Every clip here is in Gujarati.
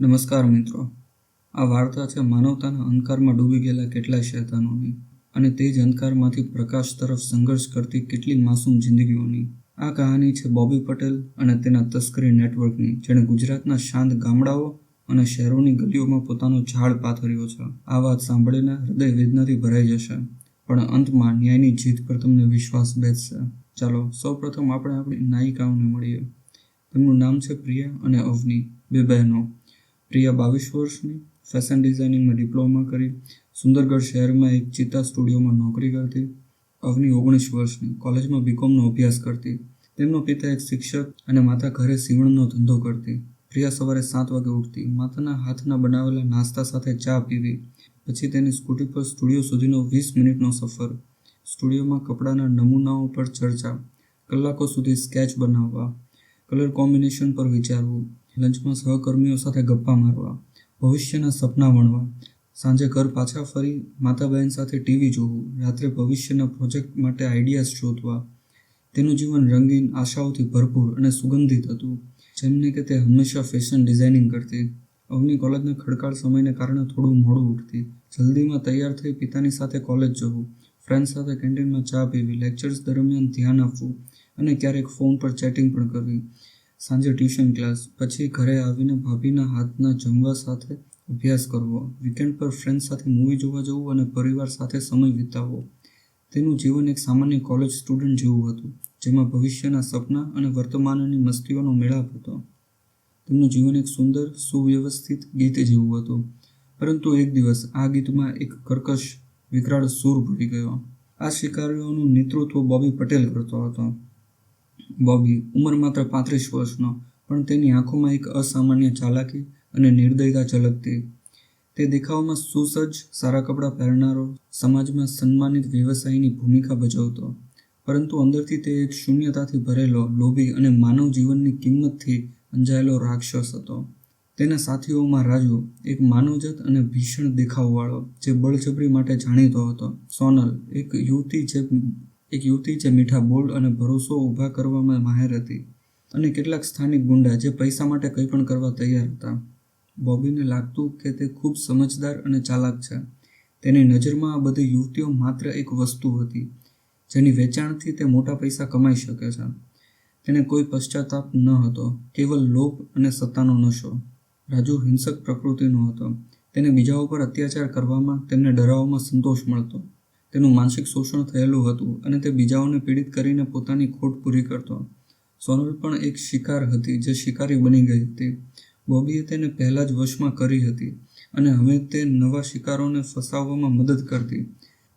નમસ્કાર મિત્રો. આ વાર્તા છે માનવતાના અંધકારમાં ડૂબી ગયેલા કેટલાય શેતાનોની અને તે જ અંધકારમાંથી પ્રકાશ તરફ સંઘર્ષ કરતી કેટલી માસૂમ જિંદગીઓની. આ કહાની છે બોબી પટેલ અને તેના તસ્કરી નેટવર્કની, જેણે ગુજરાતના શાંત ગામડાઓ અને શહેરોની ગલીઓમાં પોતાનો ઝાડ પાથર્યો છે. આ વાત સાંભળીને હૃદય વેદનાથી ભરાઈ જશે, પણ અંતમાં ન્યાયની જીત પર તમને વિશ્વાસ બેસશે. ચાલો, સૌપ્રથમ આપણે આપણી નાયિકાઓને મળીએ. તેમનું નામ છે પ્રિયા અને અવની, બે બહેનો. પ્રિયા બાવીસ વર્ષની ફેશન ડિઝાઇનિંગમાં ડિપ્લોમા કરી સુંદરગઢ શહેરમાં એક ચિત્તા સ્ટુડિયોમાં નોકરી કરતી. અવની ઓગણીસ વર્ષની કોલેજમાં બીકોમનો અભ્યાસ કરતી. તેમનો પિતા એક શિક્ષક અને માતા ઘરે સીવણનો ધંધો કરતી. પ્રિયા સવારે સાત વાગે ઉઠતી. માતાના હાથના બનાવેલા નાસ્તા સાથે ચા પીવી. પછી તેની સ્કૂટી પર સ્ટુડિયો સુધીનો વીસ મિનિટનો સફર. સ્ટુડિયોમાં કપડાના નમૂનાઓ પર ચર્ચા. કલાકો સુધી સ્કેચ બનાવવા. કલર કોમ્બિનેશન પર વિચારવું. લંચમાં સહકર્મીઓ સાથે ગપ્પા મારવા, ભવિષ્યના સપના વણવા, સાંજે ઘર પાછા ફરી માતા બહેન સાથે ટીવી જોવું, રાત્રે ભવિષ્યના પ્રોજેક્ટ માટે આઈડિયાઝ શોધવા, તેનું જીવન રંગીન આશાઓથી ભરપૂર અને સુગંધિત હતું, જેમને કે તે હંમેશા ફેશન ડિઝાઇનિંગ કરતી. અવની કોલેજના ખડકાળ સમયને કારણે થોડું મોડું ઉઠતી. જલ્દીમાં તૈયાર થઈ પિતાની સાથે કોલેજ જવું ફ્રેન્ડ સાથે કેન્ટીનમાં ચા પીવી, લેક્ચર્સ દરમિયાન ધ્યાન આપવું અને ક્યારેક ફોન પર ચેટિંગ પણ કરવી. સાંજે ટ્યુશન ક્લાસ, પછી ઘરે આવીને ભાભીના હાથના જમવા સાથે અભ્યાસ કરવો વીકેન્ડ પર ફ્રેન્ડ સાથે મૂવી જોવા જવું અને પરિવાર સાથે સમય વિતાવવો. તેનું જીવન એક સામાન્ય કોલેજ સ્ટુડન્ટ જેવું હતું, જેમાં ભવિષ્યના સપના અને વર્તમાનની મસ્તીઓનો મેળાપ હતો. તેમનું જીવન એક સુંદર, સુવ્યવસ્થિત ગીત જેવું હતું. પરંતુ એક દિવસ આ ગીતમાં એક કર્કશ, વિકરાળ સૂર ભળી ગયો. આ શિકારીઓનું નેતૃત્વ બોબી પટેલ કરતો હતો. બોબી ઉંમર માત્ર પાંત્રીસ વર્ષનો, પણ તેની આંખોમાં એક અસામાન્ય ચાલાકી અને નિર્દયતા ઝલકતી. તે દેખાવમાં સુસજ્જ, સારા કપડાં પહેરનારો, સમાજમાં સન્માનિત વ્યવસાયની ભૂમિકા ભજવતો. પરંતુ અંદરથી તે એક શૂન્યતાથી ભરેલો, લોભી અને માનવ જીવનની કિંમતથી અંજાયેલો રાક્ષસ હતો. તેના સાથીઓમાં રાજુ, એક માનવજત અને ભીષણ દેખાવવાળો, જે બળજબરી માટે જાણીતો હતો. સોનલ, એક યુવતી જે એક યુવતી જે મીઠા બોલ અને ભરોસો ઊભા કરવામાં માહેર હતી અને કેટલાક સ્થાનિક ગુંડા જે પૈસા માટે કંઈ પણ કરવા તૈયાર હતા. બોબીને લાગતું કે તે ખૂબ સમજદાર અને ચાલાક છે. તેની નજરમાં આ બધી યુવતીઓ માત્ર એક વસ્તુ હતી, જેની વેચાણથી તે મોટા પૈસા કમાઈ શકે છે. તેને કોઈ પશ્ચાતાપ ન હતો, કેવલ લોભ અને સત્તાનો નશો. રાજુ હિંસક પ્રકૃતિનો હતો. તેને બીજા ઉપર અત્યાચાર કરવામાં તેમને ડરાવવામાં સંતોષ મળતો. તેનું માનસિક શોષણ થયેલું હતું અને તે બીજાઓને પીડિત કરીને પોતાની ખોટ પૂરી કરતો. સોનલ પણ એક શિકાર હતી, જે શિકારી બની ગઈ હતી. બોબીએ તેને પહેલાં જ વશમાં કરી હતી અને હવે તે નવા શિકારોને ફસાવવામાં મદદ કરતી.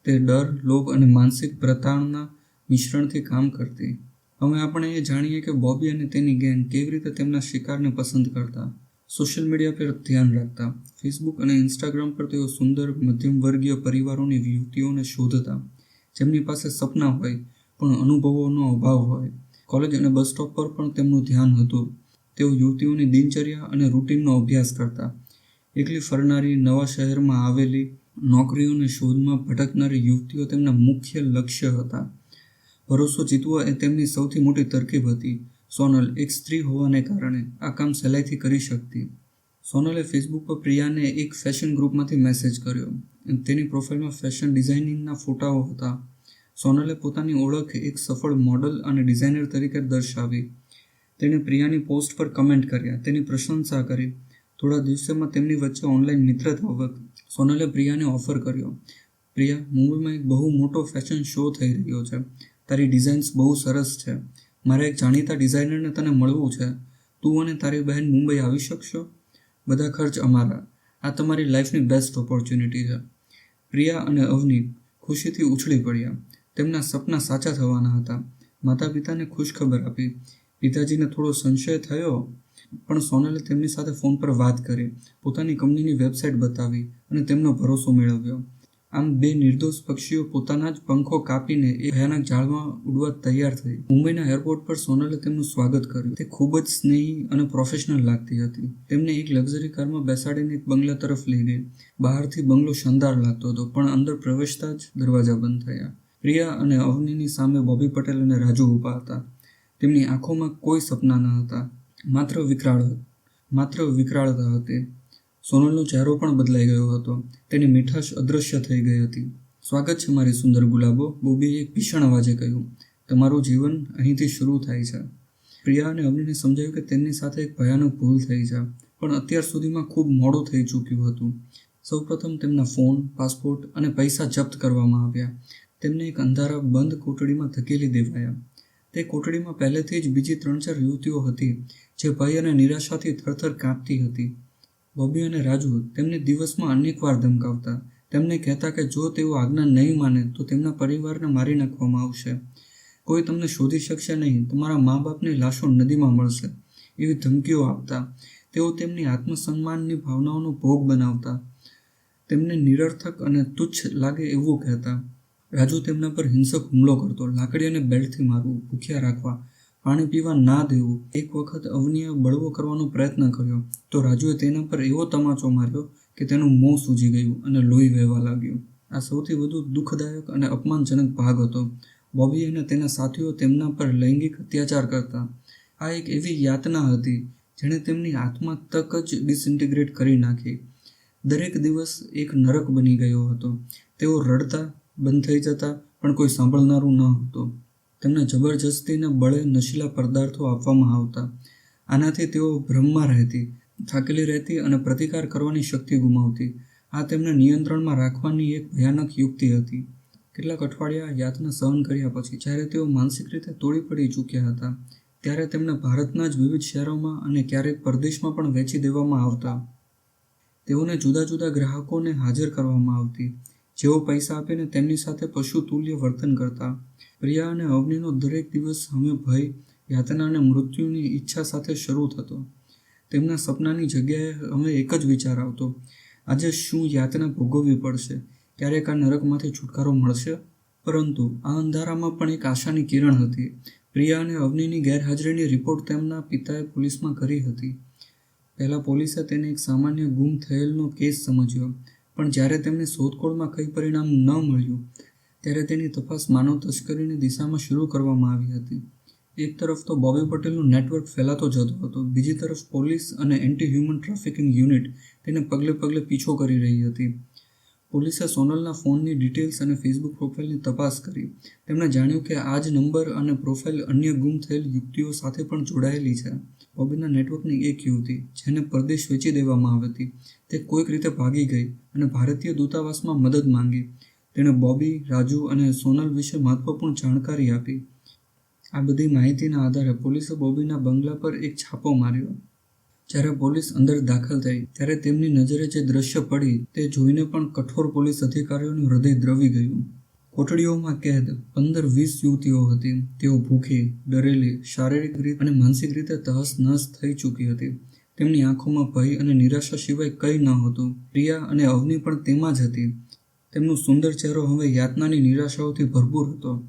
તે ડર, લોભ અને માનસિક પ્રતાણના મિશ્રણથી કામ કરતી. હવે આપણે એ જાણીએ કે બોબી અને તેની ગેંગ કેવી રીતે તેમના શિકારને પસંદ કરતા. સોશિયલ મીડિયા પર ધ્યાન રાખતા, ફેસબુક અને ઇન્સ્ટાગ્રામ પર તેઓ સુંદર મધ્યમ વર્ગીય પરિવારોની, યુવતીઓને શોધતા. જેમની પાસે સપના હોય, પણ અનુભવોનો અભાવ હોય. કોલેજ અને બસ સ્ટોપ પર પણ તેમનું ધ્યાન હતું. તેઓ યુવતીઓની દિનચર્યા અને રૂટીનનો અભ્યાસ કરતા. એકલી ફરનારી નવા શહેરમાં આવેલી નોકરીઓની શોધમાં ભટકનારી યુવતીઓ તેમના મુખ્ય લક્ષ્ય હતા. ભરોસો જીતવો એ તેમની સૌથી મોટી તરકીબ હતી. સોનલ એક સ્ત્રી હોવાને કારણે આ કામ સહેલાઈથી કરી શકતી. સોનલે ફેસબુક પર પ્રિયાને એક ફેશન ગ્રુપમાંથી મેસેજ કર્યો. તેની પ્રોફાઇલમાં ફેશન ડિઝાઇનિંગના ફોટાઓ હતા. સોનલે પોતાની ઓળખ એક સફળ મોડલ અને ડિઝાઇનર તરીકે દર્શાવી. તેણે પ્રિયાની પોસ્ટ પર કમેન્ટ કર્યા. તેની પ્રશંસા કરી. થોડા દિવસોમાં તેમની વચ્ચે ઓનલાઈન મિત્રતા વખત સોનલે પ્રિયાને ઓફર કર્યો. પ્રિયા મુંબઈમાં એક બહુ મોટો ફેશન શો થઈ રહ્યો છે. તારી ડિઝાઇન્સ બહુ સરસ છે. મારે એક જાણીતા ડિઝાઇનરને તને મળવું છે. તું અને તારી બહેન મુંબઈ આવી શકશો? બધા ખર્ચ અમારા. આ તમારી લાઈફની બેસ્ટ ઓપોર્ચ્યુનિટી છે. પ્રિયા અને અવની ખુશીથી ઉછળી પડ્યા. તેમના સપના સાચા થવાના હતા. માતા પિતાને ખુશખબર આપી. પિતાજીને થોડો સંશય થયો, પણ સોનલે તેમની સાથે ફોન પર વાત કરી. પોતાની કંપનીની વેબસાઇટ બતાવી અને તેમનો ભરોસો મેળવ્યો. આમ બે નિર્દોષ પક્ષીઓ પોતાના જ પંખો કાપીને એ ભયાનક ઝાડમાં ઉડવા તૈયાર થઈ. મુંબઈના એરપોર્ટ પર સોનલે તેમનું સ્વાગત કર્યું. તે ખૂબ જ સ્નેહી અને પ્રોફેશનલ લાગતી હતી. તેમને એક લક્ઝરી કારમાં બેસાડીને એક બંગલા તરફ લઈ ગઈ. બહારથી બંગલો શાનદાર લાગતો હતો, પણ અંદર પ્રવેશતા જ દરવાજા બંધ થયા. પ્રિયા અને અવનીની સામે બોબી પટેલ અને રાજુ ઊભા હતા. તેમની આંખોમાં કોઈ સપના ન હતા. માત્ર વિકરાળ, માત્ર વિકરાળતા હતી. સોનલનો ચહેરો પણ બદલાઈ ગયો હતો. તેની મીઠાશ અદૃશ્ય થઈ ગઈ હતી. સ્વાગત છે મારી સુંદર ગુલાબો, બોબીએ એક ભીષણ અવાજે કહ્યું. તમારું જીવન અહીંથી શરૂ થાય છે. પ્રિયા અને અવનીને સમજાયું કે તેમની સાથે એક ભયાનક ભૂલ થઈ છે, પણ અત્યાર સુધીમાં ખૂબ મોડું થઈ ચૂક્યું હતું. સૌપ્રથમ તેમના ફોન, પાસપોર્ટ અને પૈસા જપ્ત કરવામાં આવ્યા. તેમને એક અંધારા બંધ કોટડીમાં ધકેલી દેવાયા. તે કોટડીમાં પહેલેથી જ બીજી ત્રણ ચાર યુવતીઓ હતી, જે ભય અને નિરાશાથી થરથર કાંપતી હતી. બોબી અને રાજુ તેમને દિવસમાં અનેકવાર ધમકાવતા. તેમને કહેતા કે જો તેઓ આજ્ઞા નહીં માને, તો તેમના પરિવારને મારી નાખવામાં આવશે. કોઈ તમને શોધી શકશે નહીં, તમારા મા બાપની લાશો નદીમાં મળશે. એવી ધમકીઓ આપતા. તેઓ તેમની આત્મસન્માનની ભાવનાઓનો ભોગ બનાવતા. તેમને નિરર્થક અને તુચ્છ લાગે એવું કહેતા. રાજુ તેમના પર હિંસક હુમલો કરતો, લાકડી અને બેલ્ટથી મારવું, ભૂખ્યા રાખવા પાણી પીવા ના દેવું. એક વખત અવનીએ બળવો કરવાનો પ્રયત્ન કર્યો. તો રાજુએ તેના પર એવો તમાચો માર્યો કે તેનું મોં સૂજી ગયું અને લોહી વહેવા લાગ્યું. આ સૌથી વધુ દુઃખદાયક અને અપમાનજનક ભાગ હતો. બોબી અને તેના સાથીઓ તેમના પર લૈંગિક અત્યાચાર કરતા. આ એક એવી યાતના હતી જેણે તેમની આત્મા તક જ ડિસઇન્ટિગ્રેટ કરી નાખી. દરેક દિવસ એક નરક બની ગયો હતો. તેઓ રડતા, બંધ થઈ જતા, પણ કોઈ સાંભળનારું ન હતું. તેમને જબરજસ્તીના બળે નશીલા પદાર્થો આપવામાં આવતા. આનાથી તેઓ ભ્રમમાં રહેતી, થાકેલી રહેતી અને પ્રતિકાર કરવાની શક્તિ ગુમાવતી. આ તેમને નિયંત્રણમાં રાખવાની એક ભયાનક યુક્તિ હતી. કેટલાક અઠવાડિયા યાતના સહન કર્યા પછી, જ્યારે તેઓ માનસિક રીતે તોડી પડી ચૂક્યા હતા, ત્યારે તેમને ભારતના જ વિવિધ શહેરોમાં અને ક્યારેક પરદેશમાં પણ વેચી દેવામાં આવતા. તેઓને જુદા જુદા ગ્રાહકોને હાજર કરવામાં આવતી, જેઓ પૈસા આપીને તેમની સાથે પશુ તુલ્ય વર્તન કરતા. પ્રિયા અને અવનીનો દરેક દિવસ અમે ભય, યાતના અને મૃત્યુની ઈચ્છા સાથે શરૂ થતો. તેમના સપનાની જગ્યાએ અમે એક જ વિચાર આવતો. આજે શું યાતના ભોગવવી પડશે? ક્યારેક આ નરકમાંથી છુટકારો મળશે? પરંતુ આ અંધારામાં પણ એક આશાની કિરણ હતી. પ્રિયા અને અવનીની ગેરહાજરીની રિપોર્ટ તેમના પિતાએ પોલીસમાં કરી હતી. પહેલાં પોલીસે તેને એક સામાન્ય ગુમ થયેલનો કેસ સમજ્યો, પણ જ્યારે તેમને શોધખોળમાં કંઈ પરિણામ ન મળ્યું ત્યારે તેની તપાસ માનવ તસ્કરીની દિશામાં શરૂ કરવામાં આવી હતી. એક તરફ તો બોબી પટેલનું નેટવર્ક ફેલાતો જતો હતો, બીજી તરફ પોલીસ અને એન્ટી હ્યુમન ટ્રાફિકિંગ યુનિટ તેને પગલે પગલે પીછો કરી રહી હતી. પોલીસે સોનલના ફોનની ડિટેલ્સ અને ફેસબુક પ્રોફાઇલની તપાસ કરી. તેમણે જાણ્યું કે આ જ નંબર અને પ્રોફાઇલ અન્ય ગુમ થયેલ યુવતીઓ સાથે પણ જોડાયેલી છે. બોબીના નેટવર્કની એક યુવતી, જેને પરદેશ વેચી દેવામાં આવી હતી, તે કોઈક રીતે ભાગી ગઈ અને ભારતીય દૂતાવાસમાં મદદ માંગી. તેણે બોબી, રાજુ અને સોનલ વિશે મહત્વપૂર્ણ જાણકારી આપી. આ બધી માહિતીના આધારે પોલીસે બોબીના બંગલા પર એક છાપો માર્યો. જ્યારે પોલીસ અંદર દાખલ થઈ, ત્યારે તેમની નજરે જે દ્રશ્ય પડી, તે જોઈને પણ કઠોર પોલીસ અધિકારીઓનું હૃદય દ્રવી ગયું. કોટડીઓમાં કેદ, પંદર વીસ યુવતીઓ હતી. તેઓ ભૂખી, ડરેલી, શારીરિક રીતે અને માનસિક રીતે તહસ નહસ થઈ ચૂકી હતી. તેમની આંખોમાં ભય અને નિરાશા સિવાય કંઈ ન હતું. પ્રિયા અને અવની પણ તેમાં જ હતી. તેમનો સુંદર ચહેરો હવે યાતનાની નિરાશાઓથી ભરપૂર હતો.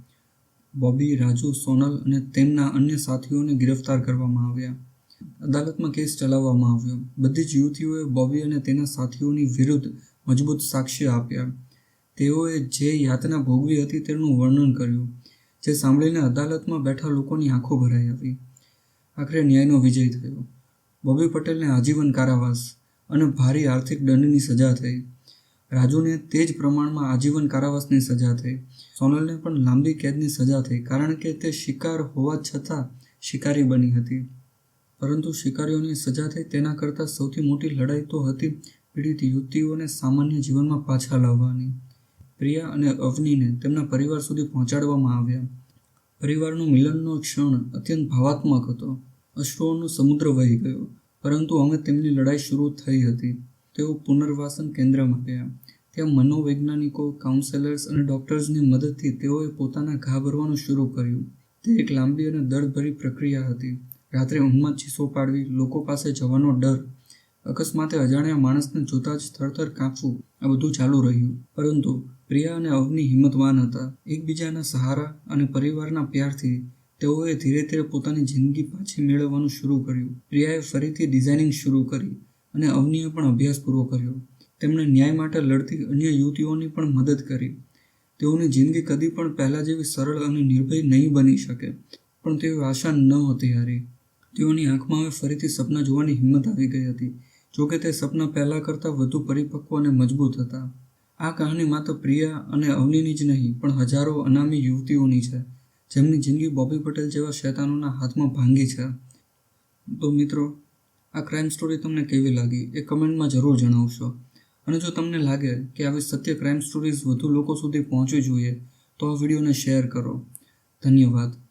બોબી, રાજુ, સોનલ અને તેમના અન્ય સાથીઓને ગિરફ્તાર કરવામાં આવ્યા. અદાલતમાં કેસ ચલાવવામાં આવ્યો. બધી જ યુવતીઓએ બોબી અને તેના સાથીઓની વિરુદ્ધ મજબૂત સાક્ષ્ય આપ્યા. તેઓએ જે યાતના ભોગવી હતી તેનું વર્ણન કર્યું, જે સાંભળીને અદાલતમાં બેઠા લોકોની આંખો ભરાઈ આવી. આખરે ન્યાયનો વિજય થયો. બોબી પટેલને આજીવન કારાવાસ અને ભારી આર્થિક દંડની સજા થઈ. રાજુને તે જ પ્રમાણમાં આજીવન કારાવાસની સજા થઈ. સોનલને પણ લાંબી કેદની સજા થઈ, કારણ કે તે શિકાર હોવા છતાં શિકારી બની હતી. પરંતુ શિકારીઓની સજા થઈ તેના કરતાં સૌથી મોટી લડાઈ તો હતી પીડિત યુવતીઓને સામાન્ય જીવનમાં પાછા લાવવાની. પ્રિયા અને અવનીને તેમના પરિવાર સુધી પહોંચાડવામાં આવ્યા. પરિવારનું મિલનનો ક્ષણ અત્યંત ભાવાત્મક હતો. અશ્રુઓનો સમુદ્ર વહી ગયો, પરંતુ અમે તેમની લડાઈ શરૂ થઈ હતી. તેઓ પુનર્વાસન કેન્દ્રમાં ગયા. ત્યાં મનોવૈજ્ઞાનિકો કાઉન્સેલર્સ અને ડૉક્ટર્સની મદદથી તેઓએ પોતાના ઘા ભરવાનું શરૂ કર્યું. તે એક લાંબી અને દર્દભરી પ્રક્રિયા હતી. રાત્રે ઊંઘમાં ચીસો પાડવી, લોકો પાસે જવાનો ડર, અકસ્માતે અજાણ્યા માણસને જોતા જ થરથર કાંપવું, આ બધું ચાલુ રહ્યું. પરંતુ પ્રિયા અને અવની હિંમતવાન હતા. એકબીજાના સહારા અને પરિવારના પ્યારથી તેઓએ ધીરે ધીરે પોતાની જિંદગી પાછી મેળવવાનું શરૂ કર્યું. પ્રિયાએ ફરીથી ડિઝાઇનિંગ શરૂ કરી. અને અવનીએ પણ અભ્યાસ પૂરો કર્યો. તેમણે ન્યાય માટે લડતી અન્ય યુવતીઓની પણ મદદ કરી. તેઓની જિંદગી કદી પણ પહેલાં જેવી સરળ અને નિર્ભય નહીં બની શકે, પણ તેઓ આશા ન હતી હારી. તેઓની આંખમાં હવે ફરીથી સપના જોવાની હિંમત આવી ગઈ હતી, જોકે તે સપના પહેલાં કરતાં વધુ પરિપક્વ અને મજબૂત હતા. આ કહાની માત્ર પ્રિયા અને અવનીની જ નહીં, પણ હજારો અનામી યુવતીઓની છે, જેમની જિંદગી બોબી પટેલ જેવા શૈતાનોના હાથમાં ભાંગી છે. તો મિત્રો આ ક્રાઇમ સ્ટોરી તમને કેવી લાગી એ કમેન્ટમાં જરૂર જણાવશો. અને જો તમને લાગે કે આવી સત્ય ક્રાઇમ સ્ટોરીઝ વધુ લોકો સુધી પહોંચવી જોઈએ, તો આ વિડીયોને શેર કરો. ધન્યવાદ.